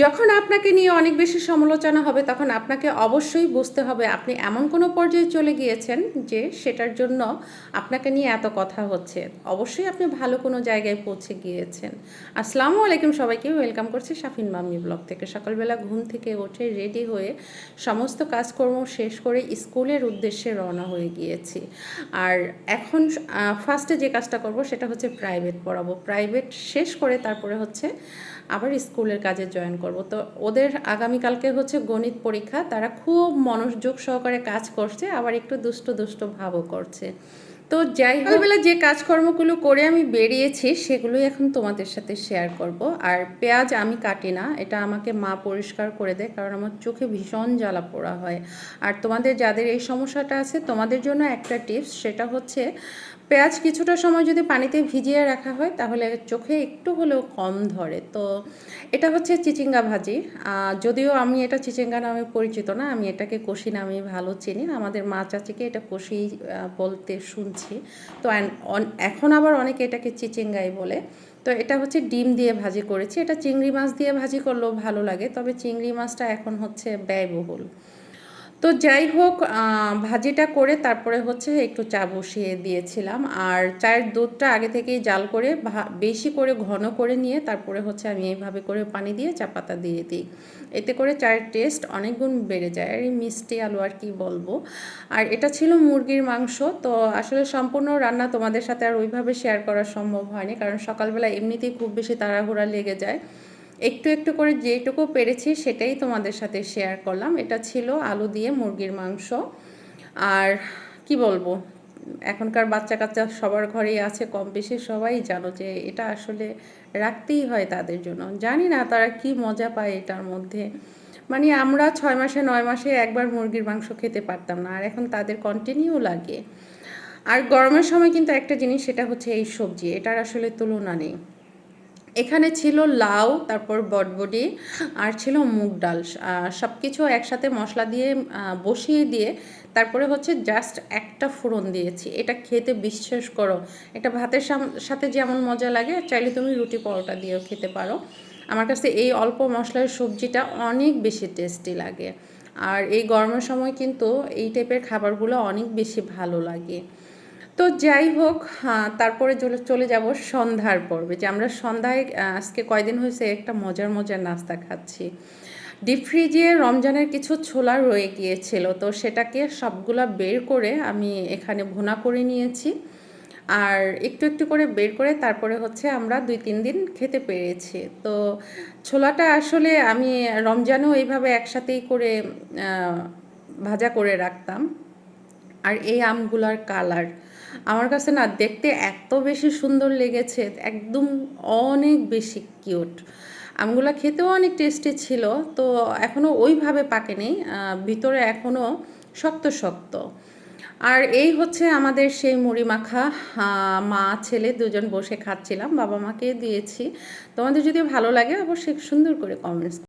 যখন আপনাকে নিয়ে অনেক বেশি সমালোচনা হবে, তখন আপনাকে অবশ্যই বুঝতে হবে আপনি এমন কোনো পর্যায়ে চলে গিয়েছেন যে সেটার জন্য আপনাকে নিয়ে এত কথা হচ্ছে। অবশ্যই আপনি ভালো কোনো জায়গায় পৌঁছে গিয়েছেন। আসসালামু আলাইকুম সবাইকে, ওয়েলকাম করছি শাফিন মাম্মি ব্লগ থেকে। সকালবেলা ঘুম থেকে উঠে রেডি হয়ে সমস্ত কাজকর্ম শেষ করে স্কুলের উদ্দেশ্যে রওনা হয়ে গিয়েছি। আর এখন ফার্স্টে যে কাজটা করব সেটা হচ্ছে প্রাইভেট পড়াবো। প্রাইভেট শেষ করে তারপরে হচ্ছে আবার স্কুলের কাজে জয়েন করব। তো ওদের আগামীকালকে হচ্ছে গণিত পরীক্ষা। তারা খুব মনোযোগ সহকারে কাজ করছে, আবার একটু দুষ্ট দুষ্ট ভাবও করছে। তো যাই হোক। বেলা যে কাজকর্মগুলো করে আমি বেরিয়েছি, সেগুলোই এখন তোমাদের সাথে শেয়ার করব। আর পেঁয়াজ আমি কাটি না, এটা আমাকে মা পরিষ্কার করে দেয়, কারণ আমার চোখে ভীষণ জ্বালা পোড়া হয়। আর তোমাদের যাদের এই সমস্যাটা আছে, তোমাদের জন্য একটা টিপস সেটা হচ্ছে পেঁয়াজ কিছুটা সময় যদি পানিতে ভিজিয়ে রাখা হয়, তাহলে চোখে একটু হলেও কম ধরে। তো এটা হচ্ছে চিচিঙ্গা ভাজি। যদিও আমি এটা চিচিঙ্গা নামে পরিচিত না, আমি এটাকে কষি নামে ভালো চিনি আমাদের মা চাচিকে এটা কষি বলতে শুনছি। তো এখন আবার অনেকে এটাকে চিচিঙ্গাই বলে। তো এটা হচ্ছে ডিম দিয়ে ভাজি করেছি। এটা চিংড়ি মাছ দিয়ে ভাজি করলেও ভালো লাগে, তবে চিংড়ি মাছটা এখন হচ্ছে ব্যয়বহুল। তো যাই হোক ভাজিটা করে তারপরে হচ্ছে একটু চা বসিয়ে দিয়েছিলাম। আর চায়ের দুধটা আগে থেকেই জাল করে বেশি করে ঘন করে নিয়ে তারপরে হচ্ছে আমি এইভাবে করে পানি দিয়ে চা পাতা দিয়ে দিই। এতে করে চায়ের টেস্ট অনেক গুণ বেড়ে যায়। আর এই মিষ্টি আলু আর কি বলব। আর এটা ছিল মুরগির মাংস, তো আসলে সম্পূর্ণ রান্না তোমাদের সাথে আর ওইভাবে শেয়ার করা সম্ভব হয়নি। কারণ সকালবেলা এমনিতেই খুব বেশি তাড়াহুড়া লেগে যায়। একটু একটু করে যেটুকু পেরেছি সেটাই তোমাদের সাথে শেয়ার করলাম। এটা ছিল আলু দিয়ে মুরগির মাংস। আর কি বলব, এখনকার বাচ্চা কাচ্চা সবার ঘরেই আছে, কম বেশি সবাই জানো যে এটা আসলে রাখতেই হয় তাদের জন্য। জানি না তারা কি মজা পায় এটার মধ্যে। মানে আমরা ছয় মাসে, নয় মাসে একবার মুরগির মাংস খেতে পারতাম না, আর এখন তাদের কন্টিনিউ লাগে। আর গরমের সময় কিন্তু একটা জিনিস, সেটা হচ্ছে এই সবজি, এটার আসলে তুলনা নেই। এখানে ছিল লাউ, তারপর বটবডি আর ছিল মুগ ডাল সব কিছু একসাথে মশলা দিয়ে বসিয়ে দিয়ে তারপরে হচ্ছে জাস্ট একটা ফোড়ন দিয়েছি। এটা খেতে বিশ্বাস করো এটা ভাতের সাথে যেমন মজা লাগে, চাইলে তুমি রুটি পরোটা দিয়েও খেতে পারো। আমার কাছে এই অল্প মশলার সবজিটা অনেক বেশি টেস্টি লাগে। আর এই গরমের সময় কিন্তু এই টাইপের খাবারগুলো অনেক বেশি ভালো লাগে। তো যাই হোক হ্যাঁ তারপরে চলে যাব সন্ধ্যার পর্বে, যে আমরা সন্ধ্যায় আজকে কয়দিন হয়েছে, একটা মজার মজার নাস্তা খাচ্ছি। ডিপ ফ্রিজে রমজানের কিছু ছোলা রয়ে গিয়েছিল, তো সেটাকে সবগুলা বের করে আমি এখানে ভুনা করে নিয়েছি। আর একটু একটু করে বের করে তারপরে হচ্ছে আমরা দুই, তিন দিন খেতে পেরেছি। তো ছোলাটা আসলে আমি রমজানও এইভাবে একসাথেই করে ভাজা করে রাখতাম। আর এই আমগুলার কালার আমার কাছে না দেখতে এত বেশি সুন্দর লেগেছে, একদম অনেক বেশি কিউট। আমগুলা খেতেও অনেক টেস্টি ছিল, তো এখনও ওইভাবে পাকেনি ভিতরে এখনও শক্ত শক্ত। আর এই হচ্ছে আমাদের সেই মুড়ি মাখা মা, ছেলে দুজন বসে খাচ্ছিলাম, বাবা মাকে দিয়েছি। তোমাদের যদি ভালো লাগে অবশ্যই সুন্দর করে কমেন্টস